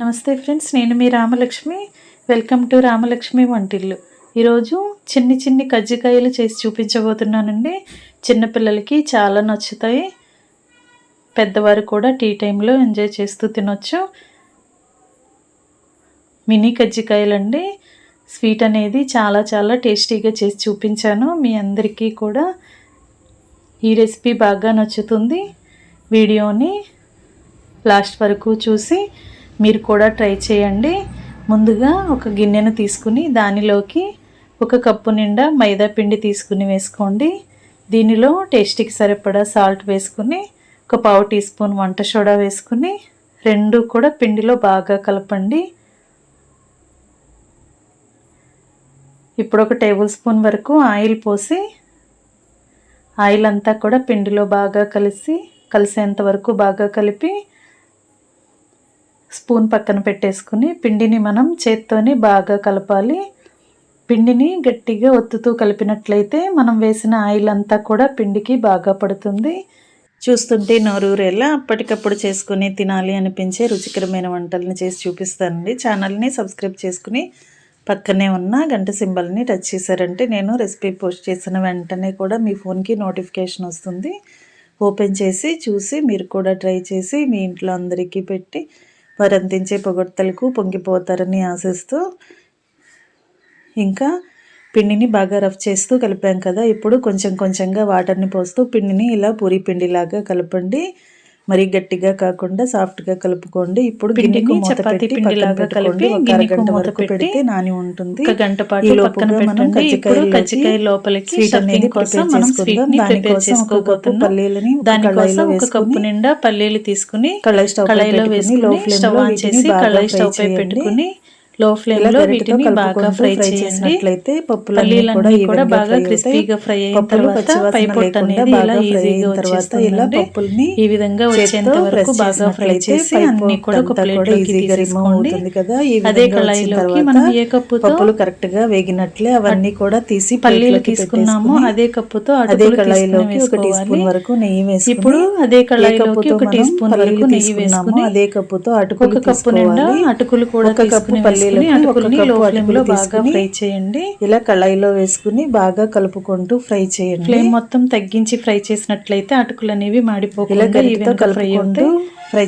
నమస్తే ఫ్రెండ్స్ నేను మీ రామలక్ష్మి. వెల్కమ్ టు రామలక్ష్మి వంటిల్లు. ఈరోజు చిన్ని చిన్ని కజ్జికాయలు చేసి చూపించబోతున్నానండి. చిన్నపిల్లలకి చాలా నచ్చుతాయి. పెద్దవారు కూడా టీ టైంలో ఎంజాయ్ చేస్తూ తినొచ్చు. మినీ కజ్జికాయలండి. స్వీట్ అనేది చాలా చాలా టేస్టీగా చేసి చూపించాను మీ అందరికీ కూడా. ఈ రెసిపీ బాగా నచ్చుతుంది. వీడియోని లాస్ట్ వరకు చూసి మీరు కూడా ట్రై చేయండి. ముందుగా ఒక గిన్నెను తీసుకుని దానిలోకి ఒక కప్పు నిండా మైదా పిండి తీసుకుని వేసుకోండి. దీనిలో టేస్టీకి సరిపడా సాల్ట్ వేసుకుని ఒక పావు టీ స్పూన్ వంట సోడా వేసుకుని రెండు కూడా పిండిలో బాగా కలపండి. ఇప్పుడు ఒక టేబుల్ స్పూన్ వరకు ఆయిల్ పోసి ఆయిల్ అంతా కూడా పిండిలో బాగా కలిసి కలిసేంత వరకు బాగా కలిపి స్పూన్ పక్కన పెట్టేసుకుని పిండిని మనం చేత్తోని బాగా కలపాలి. పిండిని గట్టిగా ఒత్తుతూ కలిపినట్లయితే మనం వేసిన ఆయిల్ అంతా కూడా పిండికి బాగా పడుతుంది. చూస్తుంటే నోరూరేలా అప్పటికప్పుడు చేసుకుని తినాలి అనిపించే రుచికరమైన వంటలను చేసి చూపిస్తానండి. ఛానల్ని సబ్స్క్రైబ్ చేసుకుని పక్కనే ఉన్న గంట సింబల్ని టచ్ చేశారంటే నేను రెసిపీ పోస్ట్ చేసిన వెంటనే కూడా మీ ఫోన్కి నోటిఫికేషన్ వస్తుంది. ఓపెన్ చేసి చూసి మీరు కూడా ట్రై చేసి మీ ఇంట్లో అందరికీ పెట్టి వారు అందించే పొగడ్తలకు పొంగిపోతారని ఆశిస్తూ ఇంకా పిండిని బాగా రఫ్ చేస్తూ కలిపాం కదా ఇప్పుడు కొంచెం కొంచెంగా వాటర్ని పోస్తూ పిండిని ఇలా పూరి పిండిలాగా కలపండి. మరి గట్టిగా కాకుండా సాఫ్ట్గా కలుపుకోండి. ఇప్పుడు గిన్నెకు చపాతి పిండిలాగా కలిపి అరగంట వరకు పెడితే నాని ఉంటుంది. ఒక గంట పాటు పక్కన పెట్టండి. ఇప్పుడు కజ్జికాయ లోపలికి అనేది కోసం మనం స్వీట్ని ప్రిపేర్ చేసుకోబోతున్నాం పల్లీలని దానికోసం ఒక కప్పు నిండా పల్లీలు తీసుకుని కళాయి స్టవ్ కళాయిలో వేసుకుని స్టవ్ ఆన్ చేసి కళాయి స్టవ్ పై పెట్టుకుని లో ఫ్లేమ్లో వీటిని బాగా ఫ్రై చేసినట్లయితే పప్పులన్నీ కూడా బాగా క్రిస్పీగా ఫ్రై అయిన తర్వాత పై పొట్టు అనేది ఇలా ఈజీగా వచ్చేస్తుంది ఇలా పప్పుల్ని ఈ విధంగా వచ్చేంత వరకు బాగా ఫ్రై చేసి అన్ని కూడా ఒక ప్లేట్ ఈజీగా తీసుకోండి కదా. అదే కళాయిలోకి మనం ఏ కప్పు పప్పులు కరెక్ట్గా వేగినట్లే అవన్నీ కూడా తీసి పల్లీలు తీసుకున్నాము అదే కప్పుతో అదే కళాయిలోకి ఒక టీ స్పూన్ వరకు నెయ్యి వేసి ఇప్పుడు అదే కళాయిలోకి ఒక టీ స్పూన్ వరకు నెయ్యి వేసుకుని అదే కప్పుతో అటుకులు ఒక కప్పు నిండా అటుకులు కూడా ఒక కప్పు పల్లీలు అటుకుల్ని లో ఫ్లేమ్లో బాగా ఫ్రై చేయండి. ఇలా కళాయిలో వేసుకుని బాగా కలుపుకుంటూ ఫ్రై చేయండి. ఫ్లేమ్ మొత్తం తగ్గించి ఫ్రై చేసినట్లయితే అటుకులు అనేవి మాడిపోకుండా ఈ విధంగా ఫ్రై అవుతాయి ఫ్రై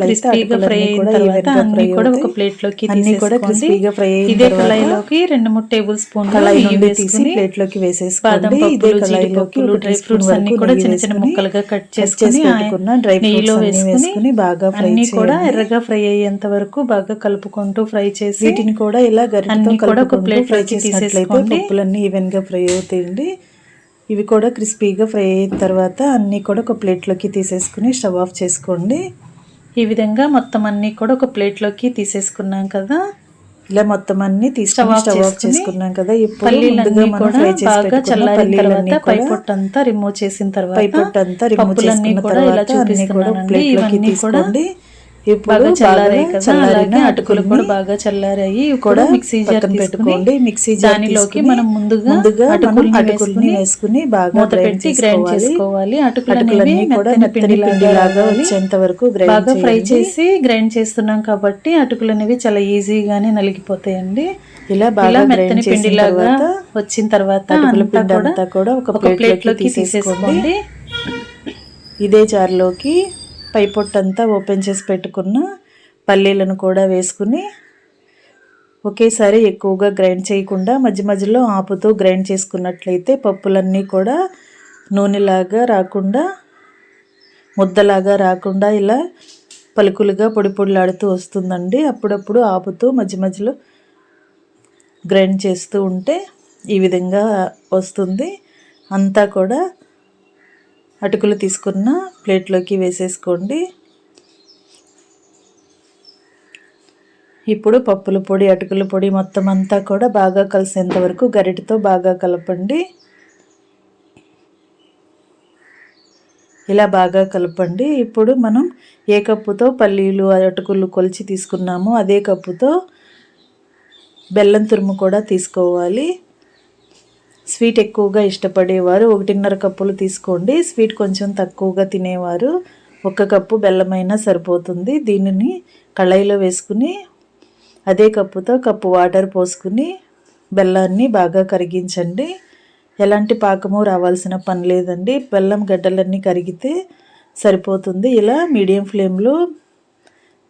క్రిస్పీగా ఫ్రై అయిన తర్వాత అన్ని కూడా ఒక ప్లేట్లోకి అన్ని కూడా క్రిస్పీగా ఫ్రై ఇదే కళాయిలోకి రెండు మూడు టేబుల్ స్పూన్ కళాయి తీసి ప్లేట్లోకి వేసేసి బాదం డ్రై ఫ్రూట్స్ అన్ని కూడా చిన్న చిన్న ముక్కలుగా కట్ చేసుకుని డ్రై నెయ్యిలో వేసుకుని బాగా ఫ్రై కూడా ఎర్రగా ఫ్రై అయ్యేంత వరకు బాగా కలుపుకుంటూ ఫ్రై చేసి వీటిని కూడా ఇలా గరిటతో కూడా ఒక ప్లేట్ ఫ్రై చేసినట్లయితే పప్పులన్నీ ఈవెన్గా ఫ్రై అవుతాయండి. ఇవి కూడా క్రిస్పీగా ఫ్రై అయిన తర్వాత అన్నీ కూడా ఒక ప్లేట్లోకి తీసేసుకుని స్టవ్ ఆఫ్ చేసుకోండి. ఈ విధంగా మొత్తం అన్నీ కూడా ఒక ప్లేట్లోకి తీసేసుకున్నాం కదా. ఇలా మొత్తం అన్ని తీసుకొని స్టవ్ ఆఫ్ చేసుకున్నాం కదా. ఇప్పుడు కూడా బాగా చల్లారిన తర్వాత పై పొట్టంతా రిమూవ్ చేసిన తర్వాత పై పొట్టంతా రిమూవ్ చేసుకున్న తర్వాత అన్ని కూడా ప్లేట్లోకి తీసుకోండి. బాగా చల్లారాయి అటుకులు కూడా బాగా చల్లారాయి. కూడా మిక్సీ జార్ పెట్టుకోండి. మిక్సీ దానిలోకి మనం ముందుగా ముందుగా అటుకుల్ని వేసుకుని బాగా పెట్టి గ్రైండ్ చేసుకోవాలి. అటుకులన్నీ కూడా మెత్తని పిండిలాగా వచ్చేంత వరకు బాగా ఫ్రై చేసి గ్రైండ్ చేస్తున్నాం కాబట్టి అటుకులు అనేవి చాలా ఈజీగానే నలిగిపోతాయండి. ఇలా బాగా మెత్తని పిండిలాగా వచ్చిన తర్వాత అటుకుల పిండి అంతా కూడా ఒక ప్లేట్లోకి తీసేసుకోండి. ఇదే జార్లోకి పై పొట్టంతా ఓపెన్ చేసి పెట్టుకున్న పల్లీలను కూడా వేసుకుని ఒకేసారి ఎక్కువగా గ్రైండ్ చేయకుండా మధ్య మధ్యలో ఆపుతూ గ్రైండ్ చేసుకున్నట్లయితే పప్పులన్నీ కూడా నూనెలాగా రాకుండా ముద్దలాగా రాకుండా ఇలా పలుకులుగా పొడి పొడిలాడుతూ వస్తుందండి. అప్పుడప్పుడు ఆపుతూ మధ్య మధ్యలో గ్రైండ్ చేస్తూ ఉంటే ఈ విధంగా వస్తుంది. అంతా కూడా అటుకులు తీసుకున్న ప్లేట్లోకి వేసేసుకోండి. ఇప్పుడు పప్పుల పొడి అటుకుల పొడి మొత్తం అంతా కూడా బాగా కలిసేంత వరకు గరిటతో బాగా కలపండి. ఇలా బాగా కలపండి. ఇప్పుడు మనం ఏ కప్పుతో పల్లీలు అటుకులు కొలిచి తీసుకున్నామో అదే కప్పుతో బెల్లం తురుము కూడా తీసుకోవాలి. స్వీట్ ఎక్కువగా ఇష్టపడేవారు. ఒకటిన్నర కప్పులు తీసుకోండి. స్వీట్ కొంచెం తక్కువగా తినేవారు. ఒక కప్పు బెల్లమైనా సరిపోతుంది. దీనిని కళాయిలో వేసుకుని అదే కప్పుతో కప్పు వాటర్ పోసుకుని బెల్లాన్ని బాగా కరిగించండి. ఎలాంటి పాకము రావాల్సిన పని లేదండి. బెల్లం గడ్డలన్నీ కరిగితే సరిపోతుంది. ఇలా మీడియం ఫ్లేమ్లో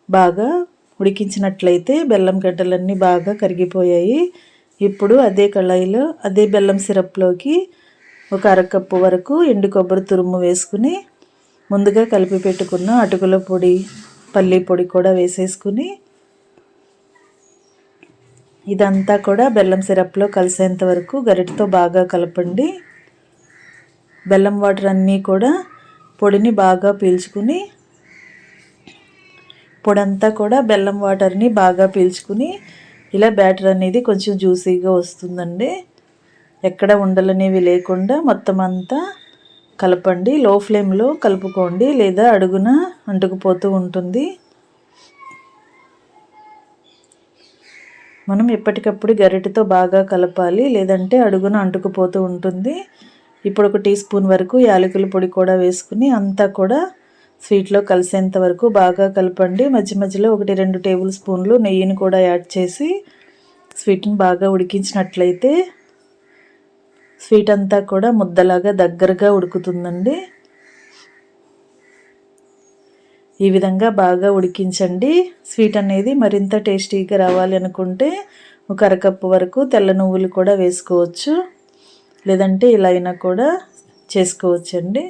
బాగా ఉడికించినట్లయితే బెల్లం గడ్డలన్నీ బాగా కరిగిపోయాయి. ఇప్పుడు అదే కళాయిలో అదే బెల్లం సిరప్లోకి ఒక అరకప్పు వరకు ఎండు కొబ్బరి తురుము వేసుకుని ముందుగా కలిపి పెట్టుకున్న అటుకుల పొడి పల్లి పొడి కూడా వేసేసుకుని ఇదంతా కూడా బెల్లం సిరప్లో కలిసేంత వరకు గరిటతో బాగా కలపండి. బెల్లం వాటర్ అన్నీ కూడా పొడిని బాగా పీల్చుకుని పొడంతా కూడా బెల్లం వాటర్ని బాగా పీల్చుకుని ఇలా బ్యాటర్ అనేది కొంచెం జ్యూసీగా వస్తుందండి. ఎక్కడ ఉండలనేవి లేకుండా మొత్తం అంతా కలపండి. లో ఫ్లేమ్లో కలుపుకోండి. లేదా అడుగున అంటుకుపోతూ ఉంటుంది. మనం ఎప్పటికప్పుడు గరిటెతో బాగా కలపాలి. లేదంటే అడుగున అంటుకుపోతూ ఉంటుంది. ఇప్పుడు ఒక టీ స్పూన్ వరకు యాలకుల పొడి కూడా వేసుకుని అంతా కూడా స్వీట్లో కలిసేంత వరకు బాగా కలపండి. మధ్య మధ్యలో ఒకటి రెండు టేబుల్ స్పూన్లు నెయ్యిని కూడా యాడ్ చేసి స్వీట్ని బాగా ఉడికించినట్లయితే స్వీట్ అంతా కూడా ముద్దలాగా దగ్గరగా ఉడుకుతుందండి. ఈ విధంగా బాగా ఉడికించండి. స్వీట్ అనేది మరింత టేస్టీగా రావాలి అనుకుంటే ఒక అరకప్పు వరకు తెల్ల నువ్వులు కూడా వేసుకోవచ్చు. లేదంటే ఇలా అయినా కూడా చేసుకోవచ్చండి.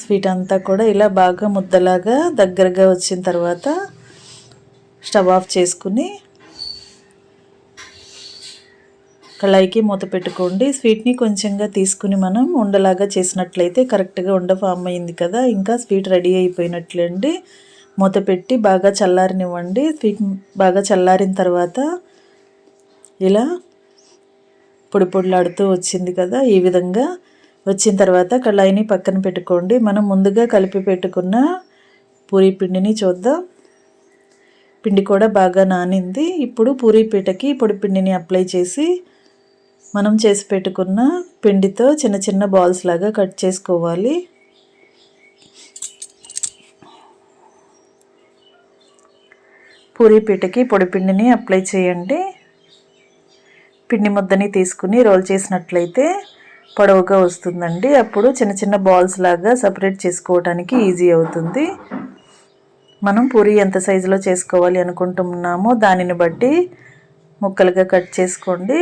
స్వీట్ అంతా కూడా ఇలా బాగా ముద్దలాగా దగ్గరగా వచ్చిన తర్వాత స్టవ్ ఆఫ్ చేసుకుని కళాయికి మూత పెట్టుకోండి. స్వీట్ని కొంచెంగా తీసుకుని మనం ఉండలాగా చేసినట్లయితే కరెక్ట్గా ఉండ ఫామ్ అయింది కదా. ఇంకా స్వీట్ రెడీ అయిపోయినట్లండి. మూత పెట్టి బాగా చల్లారనివ్వండి. స్వీట్ బాగా చల్లారిన తర్వాత ఇలా పొడి పొడిలాడుతూ వచ్చింది కదా. ఈ విధంగా వచ్చిన తర్వాత కళాయిని పక్కన పెట్టుకోండి. మనం ముందుగా కలిపి పెట్టుకున్న పూరీ పిండిని చూద్దాం. పిండి కూడా బాగా నానింది. ఇప్పుడు పూరీ పీటకి పొడి పిండిని అప్లై చేసి మనం చేసి పెట్టుకున్న పిండితో చిన్న చిన్న బాల్స్ లాగా కట్ చేసుకోవాలి. పూరీ పీటకి పొడి పిండిని అప్లై చేయండి. పిండి ముద్దని తీసుకుని రోల్ చేసినట్లయితే పొడవుగా వస్తుందండి. అప్పుడు చిన్న చిన్న బాల్స్ లాగా సపరేట్ చేసుకోవడానికి ఈజీ అవుతుంది. మనం పూరి ఎంత సైజులో చేసుకోవాలి అనుకుంటున్నామో దానిని బట్టి ముక్కలుగా కట్ చేసుకోండి.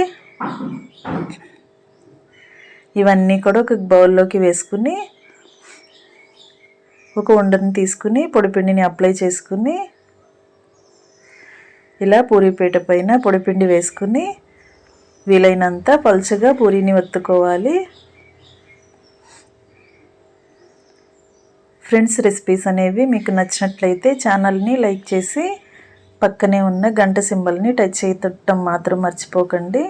ఇవన్నీ కూడా ఒక బౌల్లోకి వేసుకుని ఒక ఉండని తీసుకుని పొడిపిండిని అప్లై చేసుకుని ఇలా పూరీపేట పైన పొడిపిండి వేసుకుని వీలైనంత పలుచగా పూరీని ఒత్తుకోవాలి ఫ్రెండ్స్ రెసిపీస్ అనేవి మీకు నచ్చినట్లయితే ఛానల్ని లైక్ చేసి పక్కనే ఉన్న గంట సింబల్ని టచ్ చేయటం మాత్రం మర్చిపోకండి.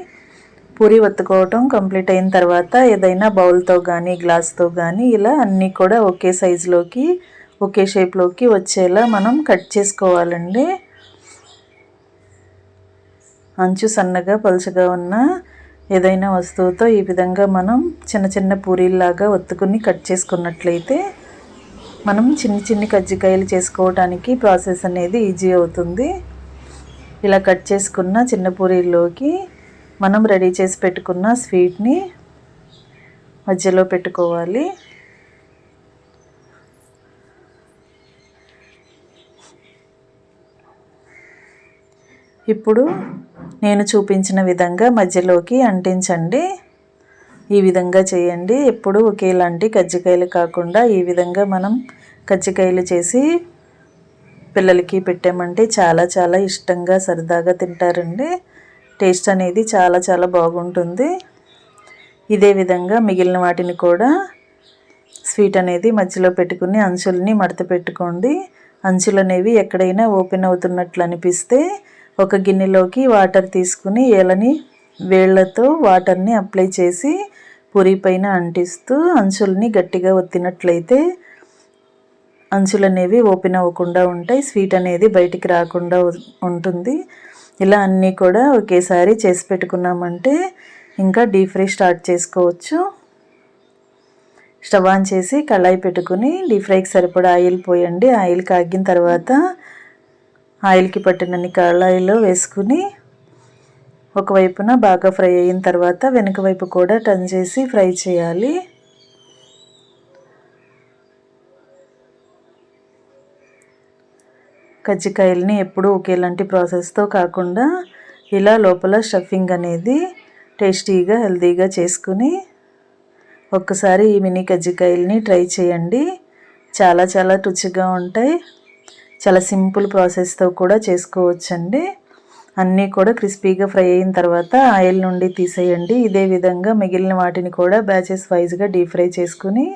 పూరి ఒత్తుకోవటం కంప్లీట్ అయిన తర్వాత ఏదైనా బౌల్తో కానీ గ్లాస్తో కానీ ఇలా అన్నీ కూడా ఒకే సైజులోకి ఒకే షేప్లోకి వచ్చేలా మనం కట్ చేసుకోవాలండి. అంచు సన్నగా పలుచగా ఉన్న ఏదైనా వస్తువుతో ఈ విధంగా మనం చిన్న చిన్న పూరీల్లాగా ఒత్తుకుని కట్ చేసుకున్నట్లయితే మనం చిన్ని చిన్ని కజ్జికాయలు చేసుకోవడానికి ప్రాసెస్ అనేది ఈజీ అవుతుంది. ఇలా కట్ చేసుకున్న చిన్న పూరీల్లోకి మనం రెడీ చేసి పెట్టుకున్న స్వీట్ని మధ్యలో పెట్టుకోవాలి. ఇప్పుడు నేను చూపించిన విధంగా మధ్యలోకి అంటించండి. ఈ విధంగా చేయండి. ఎప్పుడు ఒకేలాంటి కజ్జికాయలు కాకుండా ఈ విధంగా మనం కజ్జికాయలు చేసి పిల్లలకి పెట్టామంటే చాలా చాలా ఇష్టంగా సరదాగా తింటారండి. టేస్ట్ అనేది చాలా చాలా బాగుంటుంది. ఇదే విధంగా మిగిలిన వాటిని కూడా స్వీట్ అనేది మధ్యలో పెట్టుకుని అంచుల్ని మడత పెట్టుకోండి. అంచులు అనేవి ఎక్కడైనా ఓపెన్ అవుతున్నట్లు అనిపిస్తే ఒక గిన్నెలోకి వాటర్ తీసుకుని ఎలని వేళ్ళతో వాటర్ని అప్లై చేసి పూరి పైన అంటిస్తూ అంచుల్ని గట్టిగా ఒత్తినట్లయితే అంచులు అనేవి ఓపెన్ అవ్వకుండా ఉంటాయి. స్వీట్ అనేది బయటికి రాకుండా ఉంటుంది. ఇలా అన్నీ కూడా ఒకేసారి చేసి పెట్టుకున్నామంటే ఇంకా డీప్ ఫ్రై స్టార్ట్ చేసుకోవచ్చు. స్టవ్ ఆన్ చేసి కళాయి పెట్టుకుని డీప్ ఫ్రైకి సరిపడా ఆయిల్ పోయండి. ఆయిల్ కాగిన తర్వాత ఆయిల్కి పట్టినన్ని కళాయిలో వేసుకుని ఒకవైపున బాగా ఫ్రై అయిన తర్వాత వెనుక వైపు కూడా టర్న్ చేసి ఫ్రై చేయాలి. కజ్జికాయలని ఎప్పుడూ ఒకేలాంటి ప్రాసెస్తో కాకుండా ఇలా లోపల స్టఫింగ్ అనేది టేస్టీగా హెల్తీగా చేసుకుని ఒక్కసారి ఈ మినీ కజ్జికాయలని ట్రై చేయండి. చాలా చాలా రుచిగా ఉంటాయి. చాలా సింపుల్ ప్రాసెస్తో కూడా చేసుకోవచ్చండి. అన్నీ కూడా క్రిస్పీగా ఫ్రై అయిన తర్వాత ఆయిల్ నుండి తీసేయండి. ఇదే విధంగా మిగిలిన వాటిని కూడా బ్యాచెస్ వైజ్గా డీప్ ఫ్రై చేసుకుని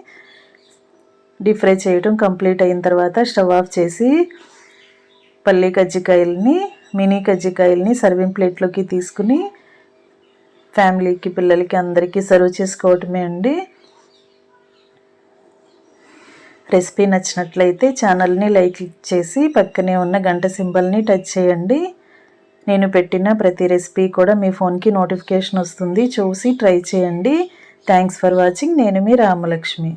డీప్ ఫ్రై చేయడం కంప్లీట్ అయిన తర్వాత స్టవ్ ఆఫ్ చేసి పల్లి కజ్జికాయలని మినీ కజ్జికాయలని సర్వింగ్ ప్లేట్లోకి తీసుకుని ఫ్యామిలీకి పిల్లలకి అందరికీ సర్వ్ చేసుకోవటమే అండి. రెసిపీ నచ్చినట్లయితే ఛానల్ని లైక్ చేసి పక్కనే ఉన్న గంట సింబల్ని టచ్ చేయండి. నేను పెట్టిన ప్రతి రెసిపీ కూడా మీ ఫోన్కి నోటిఫికేషన్ వస్తుంది. చూసి ట్రై చేయండి. Thanks for watching. నేను మీ రామలక్ష్మి.